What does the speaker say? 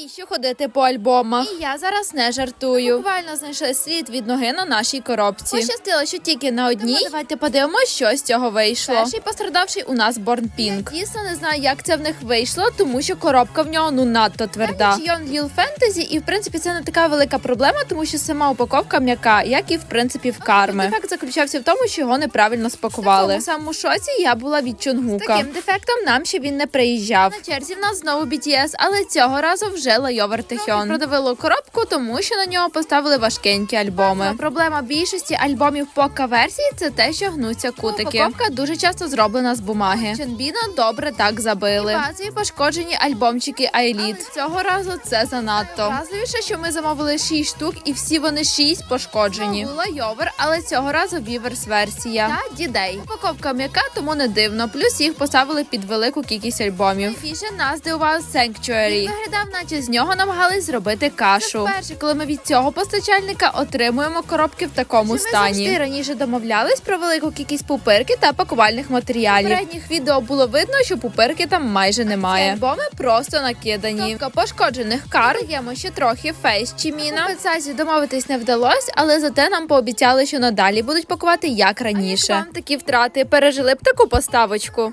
Навіщо ходити по альбомах? І я зараз не жартую. Буквально знайшли слід від ноги на нашій коробці. Пощастило, що тільки на одній. Тому давайте подивимося, що з цього вийшло. Перший пострадавший у нас Борн Пінк. Я дійсно не знаю, як це в них вийшло, тому що коробка в нього ну надто тверда. Йон Ліл Фентезі, і в принципі це не така велика проблема, тому що сама упаковка м'яка, як і в принципі в карми. Дефект заключався в тому, що його неправильно спакували. В самому шоці я була від Чонгука. З таким дефектом нам ще він не приїжджав. На черзі в нас знову BTS, але цього разу вже Лайовер Техьон. Продавило коробку, тому що на нього поставили важкенькі альбоми. Проблема більшості альбомів пока версії це те, що гнуться кутики. Упаковка дуже часто зроблена з бумаги. Ченбіна добре так забили. І базові пошкоджені альбомчики Айліт. Цього разу це занадто. Вразливіше, що ми замовили 6 штук, і всі вони 6 пошкоджені. Була Йовер, але цього разу Віверс версія. Та дідей. Упаковка м'яка, тому не дивно. Плюс їх поставили під велику кількість альбомів. Найбільше нас здивував Sanctuary. Він виглядав, наче з нього намагались зробити кашу. Це вперше, коли ми від цього постачальника отримуємо коробки в такому Чи ми стані. завжди раніше домовлялись про велику кількість пупирки та пакувальних матеріалів. В попередніх відео було видно, що пупирки там майже немає. Альбоми просто накидані. Тобто пошкоджених кар даємо ще трохи фейс чи міна. У Бетсазі домовитись не вдалося, але зате нам пообіцяли, що надалі будуть пакувати як раніше. Вам такі втрати пережили б таку поставочку.